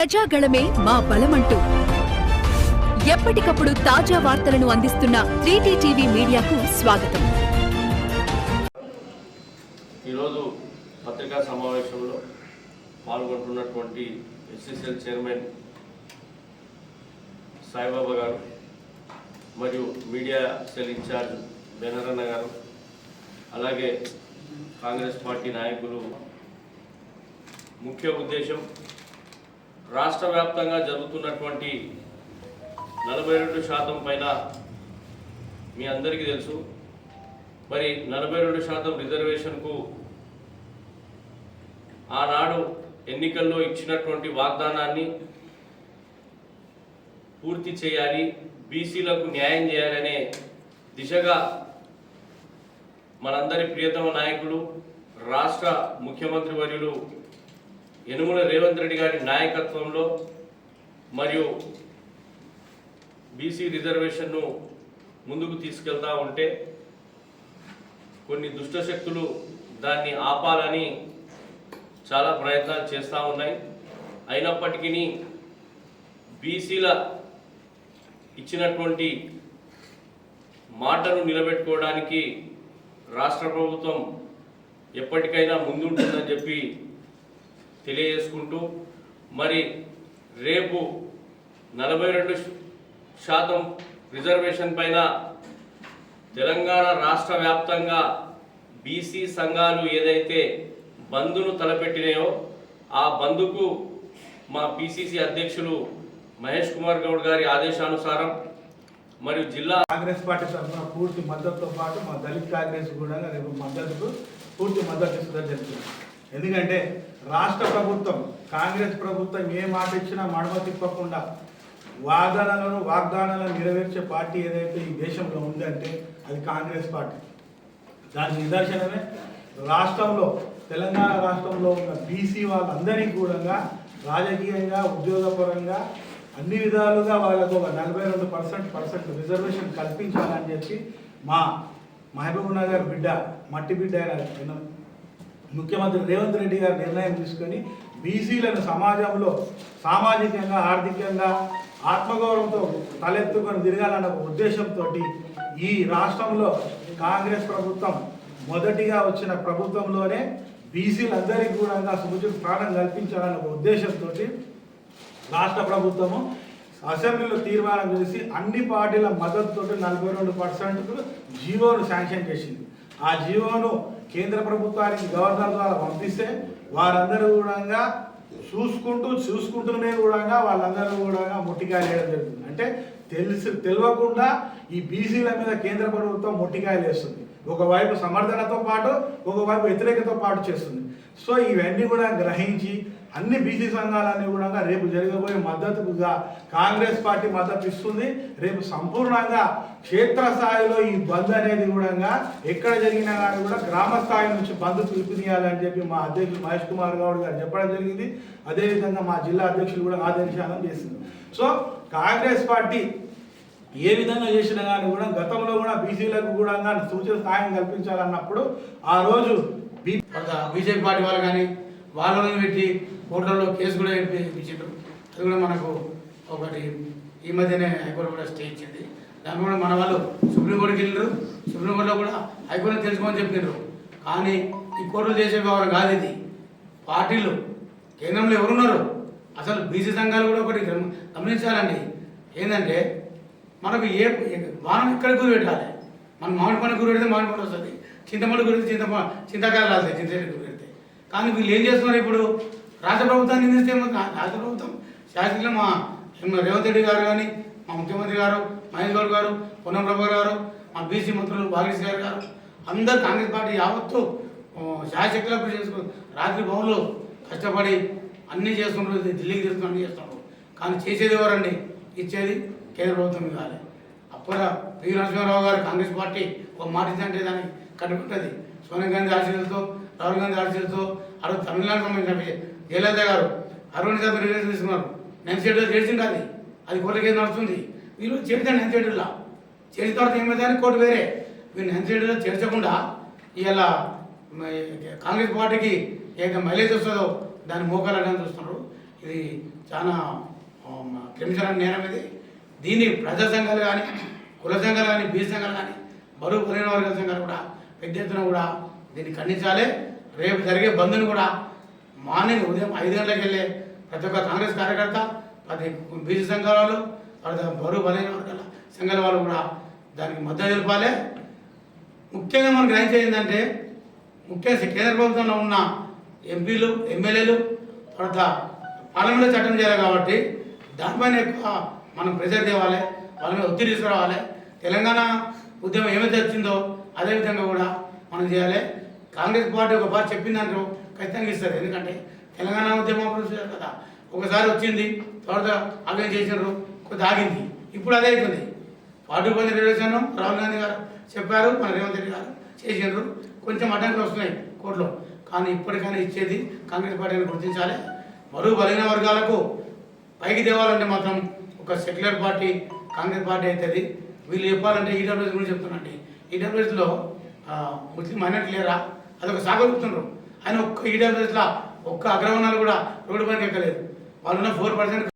ప్రజాగళమే మా బలమంటూ. ఎప్పటికప్పుడు తాజా వార్తలను అందిస్తున్న త్రీటీ టీవీ మీడియాకు స్వాగతం. ఈరోజు పత్రికా సమావేశంలో పాల్గొంటున్నటువంటి ఎస్ఎస్ఎల్ చైర్మన్ సాయిబాబా గారు మరియు మీడియా సెల్ ఇన్ఛార్జ్ బెనరన్న గారు అలాగే కాంగ్రెస్ పార్టీ నాయకులు. ముఖ్య ఉద్దేశం రాష్ట్ర వ్యాప్తంగా జరుగుతున్నటువంటి నలభై రెండు శాతం పైన మీ అందరికీ తెలుసు. మరి నలభై రెండు శాతం రిజర్వేషన్కు ఆనాడు ఎన్నికల్లో ఇచ్చినటువంటి వాగ్దానాన్ని పూర్తి చేయాలి బీసీలకు న్యాయం చేయాలనే దిశగా మనందరి ప్రియతమ నాయకులు రాష్ట్ర ముఖ్యమంత్రి వర్యులు యనుమల రేవంత్ రెడ్డి గారి నాయకత్వంలో మరియు బీసీ రిజర్వేషన్ను ముందుకు తీసుకెళ్తా ఉంటే కొన్ని దుష్టశక్తులు దాన్ని ఆపాలని చాలా ప్రయత్నాలు చేస్తూ ఉన్నాయి. అయినప్పటికీ బీసీల ఇచ్చినటువంటి మాటను నిలబెట్టుకోవడానికి రాష్ట్ర ప్రభుత్వం ఎప్పటికైనా ముందుంటుందని చెప్పి తెలియజేసుకుంటూ మరి రేపు నలభై రెండు శాతం రిజర్వేషన్ పైన తెలంగాణ రాష్ట్ర వ్యాప్తంగా బీసీ సంఘాలు ఏదైతే బంద్ను తలపెట్టినాయో ఆ బంద్కు మా పిసిసి అధ్యక్షులు మహేష్ కుమార్ గౌడ్ గారి ఆదేశానుసారం మరియు జిల్లా కాంగ్రెస్ పార్టీ తరఫున పూర్తి మద్దతుతో పాటు మా దళిత్ కాంగ్రెస్ కూడా రేపు మద్దతుకు పూర్తి మద్దతు ఇస్తుందని చెప్తున్నాం ఎందుకంటే రాష్ట్ర ప్రభుత్వం కాంగ్రెస్ ప్రభుత్వం ఏ మాట ఇచ్చినా మడమ తిప్పకుండా వాగ్దానాలను వాగ్దానాలను నెరవేర్చే పార్టీ ఏదైతే ఈ దేశంలో ఉందంటే అది కాంగ్రెస్ పార్టీ. దాని నిదర్శనమే రాష్ట్రంలో తెలంగాణ రాష్ట్రంలో ఉన్న బీసీ వాళ్ళందరికీ కూడా రాజకీయంగా ఉద్యోగపరంగా అన్ని విధాలుగా వాళ్ళకు ఒక నలభై రెండు పర్సెంట్ పర్సెంట్ రిజర్వేషన్ కల్పించాలని చెప్పి మా మహబూబ్ నగర్ బిడ్డ మట్టి బిడ్డ అయిన ముఖ్యమంత్రి రేవంత్ రెడ్డి గారు నిర్ణయం తీసుకొని బీసీలను సమాజంలో సామాజికంగా ఆర్థికంగా ఆత్మగౌరవంతో తలెత్తుకొని తిరగాలన్న ఉద్దేశంతో ఈ రాష్ట్రంలో కాంగ్రెస్ ప్రభుత్వం మొదటిగా వచ్చిన ప్రభుత్వంలోనే బీసీలందరికీ కూడా సముచిత ప్రాణం కల్పించాలన్న ఉద్దేశంతో రాష్ట్ర ప్రభుత్వము అసెంబ్లీలో తీర్మానం చేసి అన్ని పార్టీల మద్దతుతో నలభై రెండు పర్సెంట్కు జీవోను శాంక్షన్ చేసింది. ఆ జీవోను కేంద్ర ప్రభుత్వానికి గవర్నర్ ద్వారా పంపిస్తే వారందరూ కూడా చూసుకుంటూ చూసుకుంటూనే కూడా వాళ్ళందరూ కూడా ముట్టికాయలు వేయడం జరుగుతుంది. అంటే తెలిసి తెలియకుండా ఈ బీసీల మీద కేంద్ర ప్రభుత్వం మొట్టికాయలు వేస్తుంది. ఒకవైపు సమర్థనతో పాటు ఒకవైపు వ్యతిరేకతో పాటు చేస్తుంది. సో ఇవన్నీ కూడా గ్రహించి అన్ని బీసీ సంఘాలన్నీ కూడా రేపు జరగబోయే మద్దతుగా కాంగ్రెస్ పార్టీ మద్దతు ఇస్తుంది రేపు సంపూర్ణంగా క్షేత్రస్థాయిలో ఈ బంద్ అనేది కూడా ఎక్కడ జరిగినా కానీ కూడా గ్రామ స్థాయి నుంచి బంద్ పిలుపునియాలని చెప్పి మా అధ్యక్షులు మహేష్ కుమార్ గౌడ్ గారు చెప్పడం జరిగింది. అదేవిధంగా మా జిల్లా అధ్యక్షులు కూడా ఆదేశాలను చేసింది. సో కాంగ్రెస్ పార్టీ ఏ విధంగా చేసినా కానీ కూడా గతంలో కూడా బీసీలకు కూడా సూచన సాయం కల్పించాలన్నప్పుడు ఆ రోజు బీజేపీ పార్టీ వాళ్ళు కానీ వాళ్ళని పెట్టి కోర్టులలో కేసు కూడా ఇప్పించారు అది కూడా మనకు ఒకటి ఈ మధ్యనే హైకోర్టు కూడా స్టే ఇచ్చింది. దాని కూడా మన వాళ్ళు సుప్రీంకోర్టుకి వెళ్ళారు సుప్రీంకోర్టులో కూడా హైకోర్టు తెలుసుకోమని చెప్పినారు. కానీ ఈ కోర్టులు చేసే వ్యవహారం కాదు ఇది. పార్టీలు కేంద్రంలో ఎవరున్నారు? అసలు బీసీ సంఘాలు కూడా ఒకటి గమనించాలండి. ఏంటంటే మనకు ఏ వానం ఎక్కడ గురి పెట్టాలి? మనం మామిడి పండు గురి పెడితే మామిడి పండు వస్తుంది. చింతపండు గురి పెడితే చింతపండు చింతకాయలు రాస్తాయి చింతచెట్టు గురి పెడితే. కానీ వీళ్ళు ఏం చేస్తున్నారు ఇప్పుడు? రాష్ట్ర ప్రభుత్వాన్ని నిందిస్తే ఏమో రాష్ట్ర ప్రభుత్వం. శాసనలో మా రేవంత్ రెడ్డి గారు కానీ మా ముఖ్యమంత్రి గారు మహేష్ గౌడ్ గారు పొన్నం ప్రభు గారు మా బీసీ మంత్రులు బాలకృష్ణ గారు గారు అందరు కాంగ్రెస్ పార్టీ యావత్తు శాసకులకు చేసుకుని రాత్రి భవన్లో కష్టపడి అన్నీ చేస్తున్నారు ఢిల్లీకి తీసుకుని అన్నీ చేస్తున్నారు కానీ చేసేది ఎవరండి? ఇచ్చేది కేంద్ర ప్రభుత్వం ఇవ్వాలి అప్పుడు పి. నరసింహారావు గారు కాంగ్రెస్ పార్టీ ఒక మాట ఇచ్చిందంటే దానికి కట్టుకుంటుంది సోనియా గాంధీ ఆశీస్సులతో రాహుల్ గాంధీ ఆశీస్సులతో అక్కడ తమిళనాడు సంబంధించిన జయలలిత గారు. అరవింద్ గారు రిలీజ్ తీసుకున్నారు. నైన్ షెడ్యూల్ చేసింది అది. అది కోర్టు కేసు నడుస్తుంది. వీళ్ళు చేరుతాను నైన్ షెడ్యూల్లో చేసిన తర్వాత ఏమైందని కోర్టు వేరే. వీళ్ళు నైన్ షెడ్యూల్లో చేర్చకుండా ఇలా కాంగ్రెస్ పార్టీకి ఏదైతే మైలేజ్ వస్తుందో దాన్ని మోకాలని చూస్తున్నారు. ఇది చాలా క్రిమినల్ నేరం ఇది. దీన్ని ప్రజా సంఘాలు కానీ కుల సంఘాలు కానీ బీ సంఘాలు కానీ బరువు పదిహేను వర్గాల సంఘాలు కూడా పెద్ద ఎత్తున కూడా దీన్ని ఖండించాలి. రేపు జరిగే బంద్ను కూడా మార్నింగ్ ఉదయం ఐదు గంటలకు వెళ్ళే ప్రతి ఒక్క కాంగ్రెస్ కార్యకర్త ప్రతి బీసీ సంఘాల వాళ్ళు బరువు బలైన వర్గాల సంఘాల వాళ్ళు కూడా దానికి మద్దతు తెలపాలి. ముఖ్యంగా మనం గ్రహించేది ఏంటంటే ముఖ్యంగా కేంద్ర ప్రభుత్వంలో ఉన్న ఎంపీలు ఎమ్మెల్యేలు తర్వాత పార్లమెంట్లో చట్టం చేయాలి కాబట్టి దానిపైన ఎక్కువ మనం ప్రెజర్ తేవాలి వాళ్ళ మీద ఒత్తిడి తీసుకురావాలి. తెలంగాణ ఉద్యమం ఏమైతే వచ్చిందో అదేవిధంగా కూడా మనం చేయాలి. కాంగ్రెస్ పార్టీ ఒక పార్టీ చెప్పిన ఖచ్చితంగా ఇస్తారు. ఎందుకంటే తెలంగాణ ఉద్యమం అప్పుడు కదా. ఒకసారి వచ్చింది తర్వాత అవేం చేసినారు కొద్ది ఆగింది. ఇప్పుడు అదే అవుతుంది party percent reservation Rahul Gandhi గారు చెప్పారు మన రేవంత్ రెడ్డి గారు చేసినారు. కొంచెం అడ్డంకులు వస్తున్నాయి కోర్టులో. కానీ ఇప్పటికైనా ఇచ్చేది కాంగ్రెస్ పార్టీని గుర్తించాలి. మరో బలైన వర్గాలకు పైకి తేవాలంటే మాత్రం ఒక సెక్యులర్ పార్టీ కాంగ్రెస్ పార్టీ అవుతుంది. వీళ్ళు చెప్పాలంటే ఈడబ్ల్యూఎస్ గురించి చెప్తున్నాండి ఈడబ్ల్యూఎస్లో ముస్లిం మైనార్టీ లేరా? అదొక సాగలుగుతున్నారు ఆయన ఒక్క ఈడబ్ల్యూఎస్లో ఒక్క అగ్రవర్ణాలు కూడా రోడ్డు పైకి ఎక్కలేదు వాళ్ళున్న ఫోర్ పర్సెంట్